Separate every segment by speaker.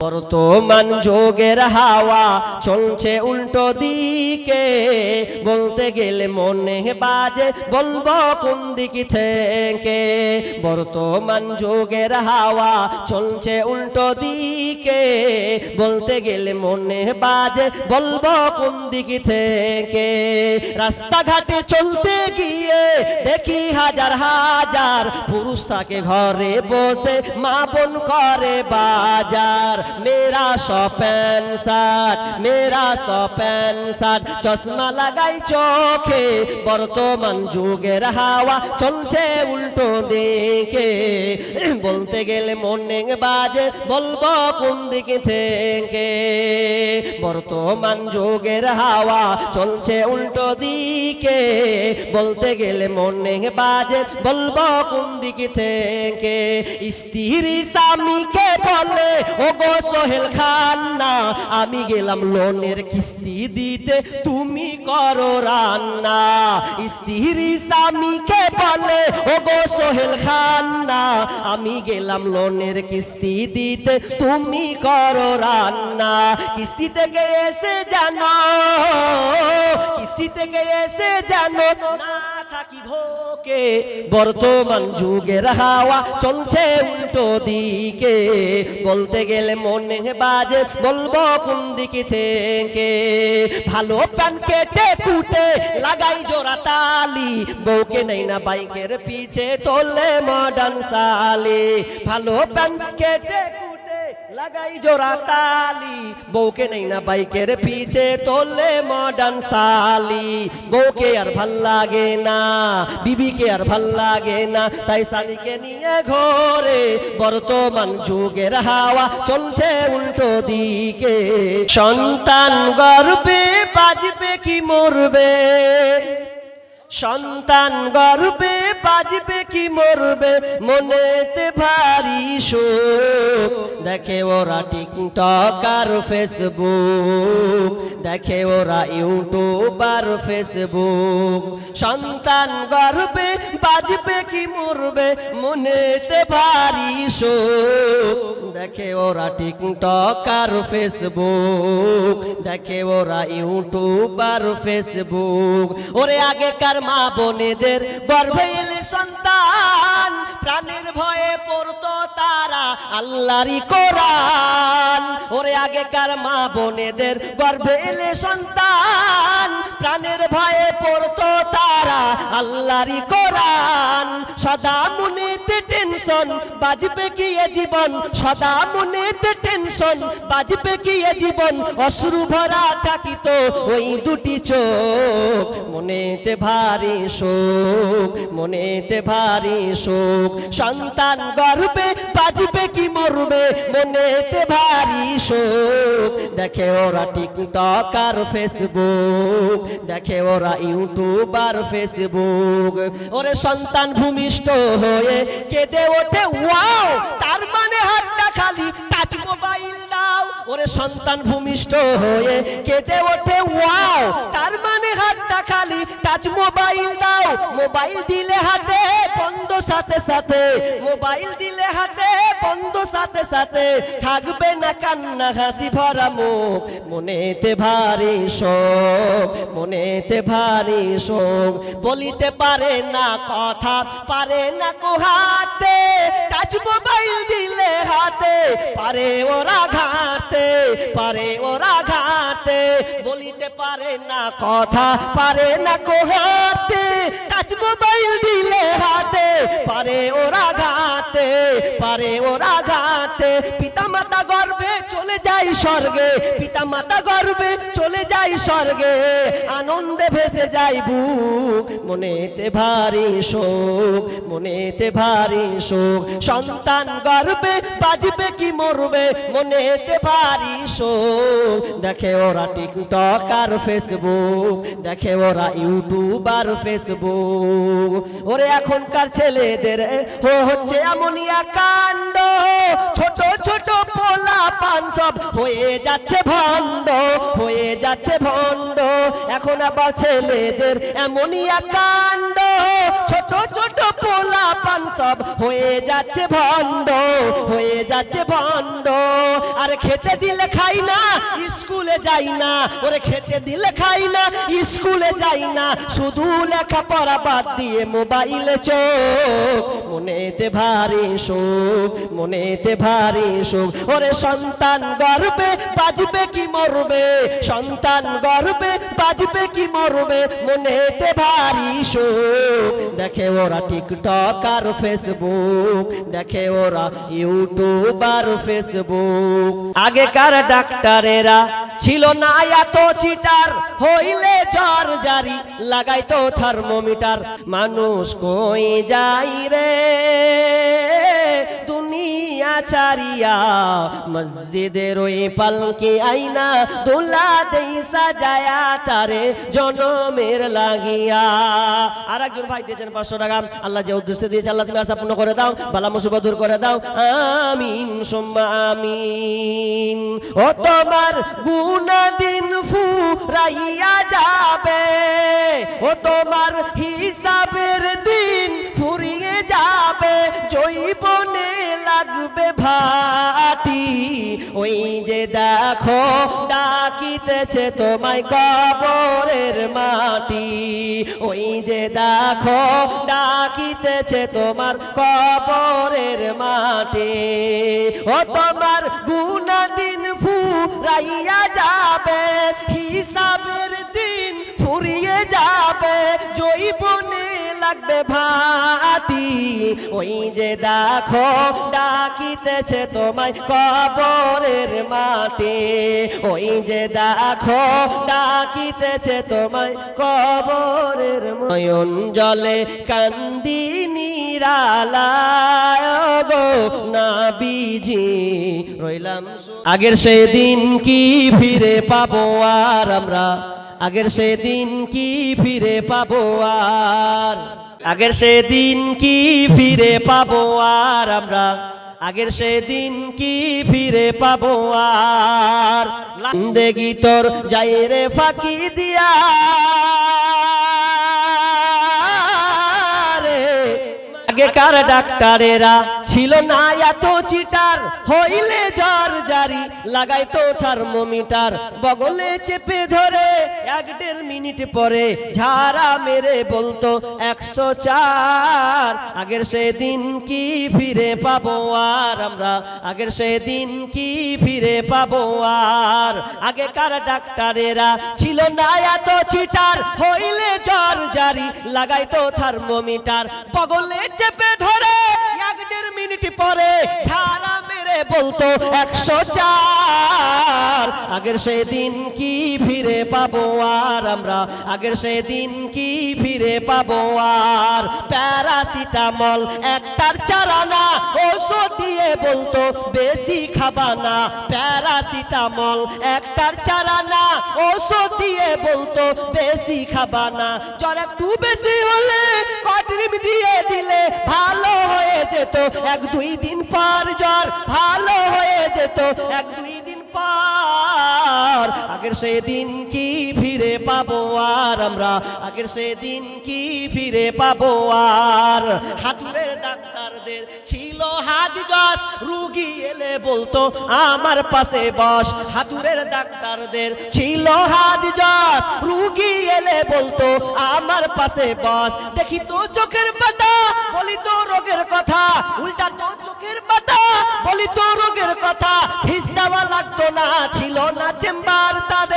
Speaker 1: বর্তমান যোগের হাওয়া চলছে উল্টো দিকে। বলতে গেলে মনে বাজে, বলব কোন দিক থেকে? বর্তমান যোগের হাওয়া চলছে উল্টো দিকে। বলতে গেলে মনে বাজে, বলব কোন দিক থেকে? রাস্তাঘাটে চলতে গিয়ে দেখি হাজার হাজার পুরুষ থাকে ঘরে বসে, মা বোন করে বাজার। মেরা সপেন শার্ট মেরা সপেন শার্ট চশমা লাগাই চোখে, বর্তমান যুগের হাওয়া চলছে উল্টো দিকে। বলতে গেলে মনে বাজে, বলব কোন দিকে থেকে? বর্তমান যুগের হাওয়া চলছে উল্টো দিকে। বলতে গেলে মনে বাজে, বলব কোন দিকে থেকে? স্ত্রী স্বামীকে বলে ও সোহেল খান না আমি গেলাম লোনের কিস্তি দিতে, তুমি করো রান্না। স্ত্রী স্বামীকে বলে ও গো সোহেল খান না আমি গেলাম লোনের কিস্তি দিতে, তুমি করো রান্না। কিস্তি থেকে এসে জানো কিস্তি থেকে এসে জানো না বর্তমান যুগের হাওয়া চলছে উল্টো দিকে। বলতে গেলে মনে বাজে, বলব কোন দিকে থেকে? ভালো প্যান কেটে কুটে লাগাই জোড়া তালি। বউকে নেই না বাইকের পিছে তোলে মডার্ন সালি ভালো প্যান কুটে লাগাই জোড়া তালি। বউকে নেই না বাইকের পিছে, তোলে মডার্ন সালি বউকে আর ভালো লাগে না, বিবিকে আর ভালো লাগে না। তাই সালিকে নিয়ে ঘরে বর্তমান যুগের হাওয়া চলছে উল্টো দিকে। সন্তান গর্বে বাজবে কি মরবে? সন্তান গর্বে বাজবে কি মরবে? মনেতে ভারী শোক। দেখে ওরা টিকটক আর ফেসবুক, দেখে ওরা ইউটিউব আর ফেসবুক। সন্তান গর্বে বাজবে কি মরবে, মনেতে ভারী শোক। দেখে ওরা টিকটক আর ফেসবুক, দেখে ওরা ইউটিউব আর ফেসবুক। ওরে আগেকার মা বোনেদের গর্ভে এলে সন্তান, প্রাণের ভয়ে পড়তো তারা। আল্লাহরই কোরআন। ওরে আগেকার মা বোনেদের গর্ভে এলে সন্তান প্রাণের ভয়ে পড়তো তারা। আল্লাহরই কোরআন। সদা মনেতে টেনশন, বাজবে কি এ জীবন? সদা মনেতে টেনশন, বাজবে কি এ জীবন? অশ্রু ভরা থাকিত ওই দুটি চোখ। মনেতে ভারী শোক, মনেতে ভারী শোক। সন্তান গর্বে বাজবে কি মরবে? মনেতে ভারী শোক। দেখে ওরা টিকটক আর ফেসবুক। দেখে ওরা ইউটিউব আর ফেসবুক। ওরে সন্তান ভূমিষ্ঠ হয়ে কেঁদে ওঠে, ওয়াও, তার মানে হাতটা খালি, টাচ মোবাইল নাও ওরে সন্তান ভূমিষ্ঠ হয়ে কেঁদে ওঠে, ওয়াও, তার মানে হাতটা খালি টাচ মোবাইল দাও। মোবাইল দিলে হাতে, বন্ধ সাথে সাথে। মোবাইল দিলে হাতে, বন্ধ সাথে সাথে। থাকবে না কান্না, হাসি ভরা মুখ। মনেতে ভারী শোক, মনেতে ভারী শোক। বলিতে পারে না কথা, পারে না কোহাতে। টাচ মোবাইল দিলে হাতে, পারে ওরা ঘাটে পারে ওরা ঘাটে বলিতে পারে না কথা, পারে না কোহাতে। টাচ মোবাইল দিলে হাতে, পারে ওরা ঘাটে, পারে ওরা ঘাটে। পিতা মাতা গর্বে চলে যায় স্বর্গে পিতা মাতা গর্বে চলে যায় স্বর্গে। আনন্দে ভেসে যাই বুক, মনেতে ভারী শোক, মনেতে ভারী শোক। সন্তান গর্বে বাজবে কি মরবে, মনেতে ভারী শোক। দেখে ওরা টিকটক আর ফেসবুক দেখে ওরা ইউটিউব আর ফেসবুক ওরে এখনকার ছেলেদের হচ্ছে এমনিয়া কাণ্ড। ছোট ছোট পোলা পান সব হয়ে যাচ্ছে ভণ্ড, হয়ে যাচ্ছে ভণ্ড। এখন আবার ছেলেদের এমনিয়া কাণ্ড। ছোট ছোট পোলা পান সব হয়ে যাচ্ছে ভণ্ড, হয়ে যাচ্ছে ভণ্ড। আর খেতে দিলে খাই না, স্কুলে যাই না। ওরে খেতে দিলে খাই না, স্কুলে যাই না। শুধু লেখাপড়া বাদ দিয়ে মোবাইলে চোখ, মনেতে ভারী শোক মনেতে ভারী শোক ওরে সন্তান গর্বে বাজবে কি মরবে? সন্তান গর্বে বাজবে কি মরবে? মনেতে ভারী শোক দেখে ওরা টিকটক আর ফেসবুক দেখে ওরা ইউটিউব আর ফেসবুক আগেকার ডাক্তারেরা ছিল না এত চিটার হইলে জ্বর জারি, লাগাইতো থার্মোমিটার মানুষ কই যাই রে? দুনিয়া ছাড়িয়া, মসজিদের ওই পালকি আইনা দোলা দেই সাজায়া তারে জনমের লাগিয়া। আর একজন ভাই দিয়েছেন পাঁচশো টাকা আল্লাহ যে উদ্দেশ্যে দিয়েছে, আল্লাহ তুমি আশা পূর্ণ করে দাও, বালা মুসিবত দূর করে দাও। আমিন, সোম্মা আমিন। ও তোমার গুনা দিন ফু রাইয়া যাবে, ও তোমার হিসাবের দিন লাগবে ভাটি, ওই যে দেখো ডাকিতেছে তোমায় কবরের মাটি। ওই যে দেখো ডাকিতেছে তোমার কবরের মাটি। ও তোমার গুনা দিন ফুরাইয়া যাবে, হিসাবের দিন ফুরিয়ে যাবে, জৈবনে লাগবে ভাটি ওই যে দেখো, ডাকিতেছে তোমায় কবরের মাটি ওই যে দেখো, ডাকিতেছে তোমায় কবরের নয়ন জলে কান্দি নিরালায়। গো নাবিজি, রইলাম আগের সেই দিন কি ফিরে পাবো আর আমরা? আগের সেদিন কি ফিরে পাবো আর? আগের সেদিন কি ফিরে পাবো আর আমরা? আগের সেদিন কি ফিরে পাবো আর? দেখি তোর যাই রে ফাঁকি দিয়া। আগেকার ডাক্তারেরা ছিল না এত চিটার। হইলে জ্বর জারি, লাগাইতো থার্মোমিটার। বগলে চেপে ধরে এক দেড় মিনিট পরে ঝাড়া মেরে বলতো, একশো চার, আগের সেদিন কি ফিরে পাবো আর আমরা? আগের সেদিন কি ফিরে পাবো আর? আগেকার ডাক্তারেরা ছিল না এত চিটার। হইলে জ্বর জারি, লাগাইতো থার্মোমিটার। বগলে চেপে ধরে। এক দেড় মিনিট পরে ছাড়া মেরে বলতো, একশো চার। আগের সেদিন কি ফিরে পাবো আর আমরা? আগের সেদিন কি ফিরে পাবো আর? প্যারাসিটামল একটার চারানা, ওষুধ দিয়ে বলতো, বেশি খাবানা প্যারাসিটামল একটার চারানা ওষুধ দিয়ে বলতো, বেশি খাবানা জ্বর একটু বেশি হলে কটরিম দিয়ে দিলে ভালো হয়ে যেত। এক দুই দিন পর জ্বর ভালো হয়ে যেত। এক দুই দিন পর। আগের সেদিন কি ফিরে পাবো আর আমরা? আগের সেদিন কি ফিরে পাবো আর? হাতুরের ডাক্তারদের ছিল হাত যশ, রুগী এলে বলতো, আমার পাশে বস। হাতুরের ডাক্তারদের ছিল হাত যশ, রুগী এলে বলতো, আমার পাশে বস। দেখি তো চোখের পাতা, বলি তো রোগের কথা। উল্টা তো চোখের পাতা, বলি তো রোগের কথা। ফিস দেওয়া লাগতো না ছিল না চেম্বার তাদের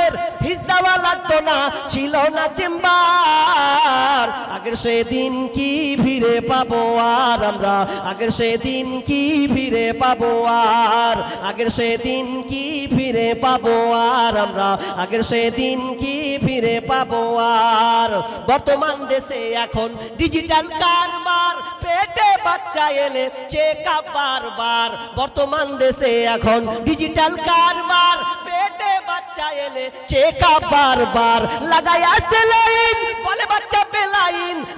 Speaker 1: লাগতো না, ছিল না চেম্বার। আগের সেদিন কি ফিরে পাবো আর আমরা? আগের সেদিন কি ফিরে পাবো আর? আগের সেদিন কি ফিরে পাবো আর আমরা? আগের সেদিন কি ফিরে পাবো আর? বর্তমান দেশে এখন ডিজিটাল কারবার, পেটে বাচ্চা এলে চেক আপ বারবার। বর্তমান দেশে এখন ডিজিটাল কারবার, পেটে বাচ্চা এলে চেক বারবার। লাগাই আসে লাইন, বলে বাচ্চা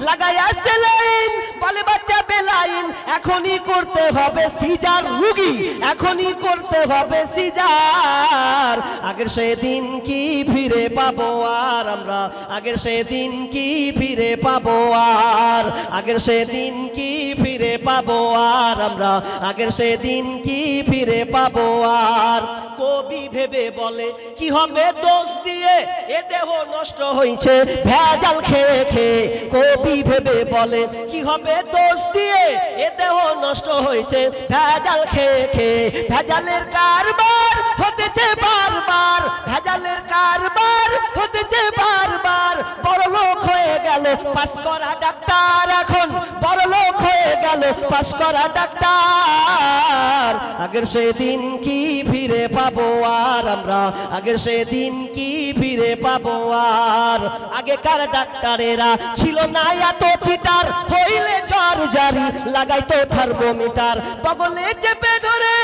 Speaker 1: লাগাইয়া সেলাইন বলে বাচ্চা বেলাইন এখনই করতে হবে সিজার রুগী, এখনই করতে হবে সিজার। আগের সেদিন কি ফিরে পাবো আর আমরা? আগের সেদিন কি ফিরে পাবো আর? আগের সেদিন কি ফিরে পাবো আর আমরা? আগের সেদিন কি ফিরে পাবো আর? কবি ভেবে বলে কি হবে দোষ দিয়ে? এ দেহ নষ্ট হয়েছে ভেজাল খেয়ে খেয়ে কবি ভেবে বলে, কি হবে দোষ দিয়ে? এ দেহ নষ্ট হয়েছে ভেজাল খেয়ে খেয়ে ভেজালের কারবার হতেছে বারবার। ভেজালের কারবার হতেছে বারবার। বড় লোক হয়ে গেল পাস করা ডাক্তার এখন। বড় লোক হয়ে গেল পাস করা ডাক্তার। আগের সেদিন কি ফিরে পাবো আর আমরা? আগের সেদিন কি ফিরে পাবো আর? আগেকার ডাক্তারেরা ছিল না এত চিটার। হইলে জ্বর জারি লাগাইতো থার্মোমিটার। বগলে চেপে ধরে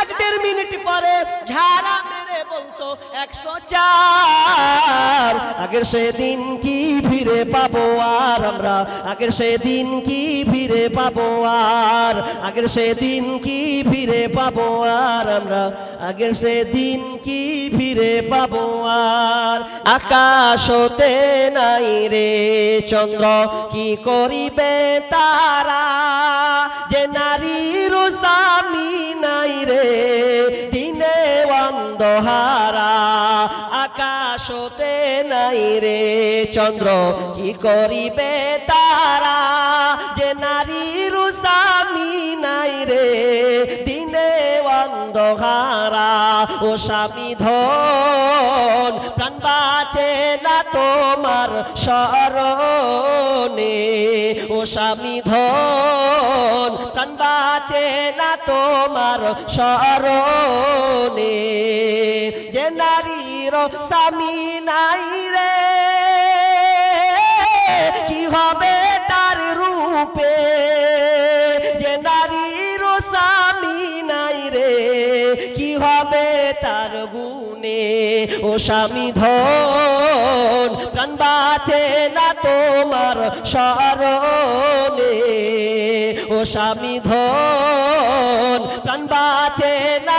Speaker 1: এক দেড় মিনিট পরে ঝাড়া মেরে বলতো, একশো চার। আগের সেদিন কি ফিরে পাবো আর আমরা? আগের সেদিন কি ফিরে পাবো আর? আগের সেদিন কি ফিরে পাবো আর আমরা? আগের সেদিন কি ফিরে পাবো আর? আকাশতে নাই রে চন্দ্র, কি করিবে তারা? যে নারীর স্বামী নাই রে আকাশতে নাই রে চন্দ্র, কি করিবে তারা? যে নারীর স্বামী নাই রে, দিনে অন্ধহারা ও স্বামী ধন বাঁচে না তোমার স্মরণে। ও স্বামী ধন, প্রাণ বাঁচে না তোমার স্মরণে। যে নারীর স্বামী নাই রে, কি হবে তার রূপে? ও স্বামী ধন প্রাণ বাঁচে না তোমার স্মরণে। ও স্বামী ধন প্রাণ বাঁচে না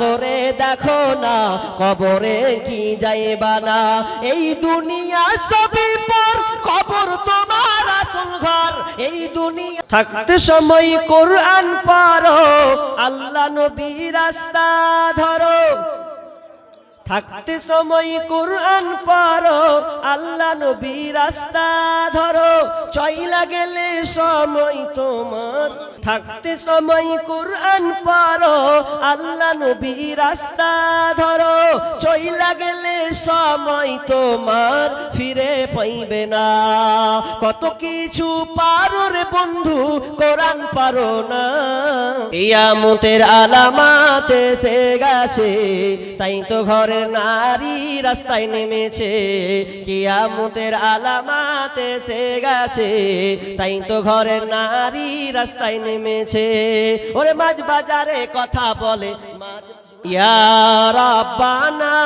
Speaker 1: করে দেখো না কবরে কি যাইবা না এই দুনিয়া সবই পর কবর তোমার আসল ঘর। এই দুনিয়া থাকতে সময় কোরআন পারো আল্লাহ নবী রাস্তা ধরো। থাকতে সময় কোরআন পড়ো, আল্লাহ নবী রাস্তা ধরো। চইলা গেলে সময় তোমার থাকতে সময় কোরআন পারো আল্লাহ নবী রাস্তা ধরো। চইলা গেলে সময় তোমার ফিরে পাইবে না। কত কিছু পারো রে বন্ধু, কোরআন পারো না। ইয়ামতের আলামাতে সে গেছে, তাই তো ঘরের নারী রাস্তায় নেমেছে। কিয়ামতের আলামাতে সে গেছে, তাই তো ঘরের নারী রাস্তায় নেমেছে। ওরে মাঝ বাজারে কথা বলে। মাঝ ইয়া রাব্বানা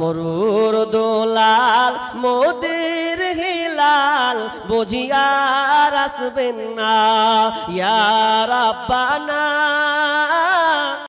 Speaker 1: মরুর দোলাল, মোদের হিলাল বুঝিয়ার আসবেন না। ইয়া রাব্বানা।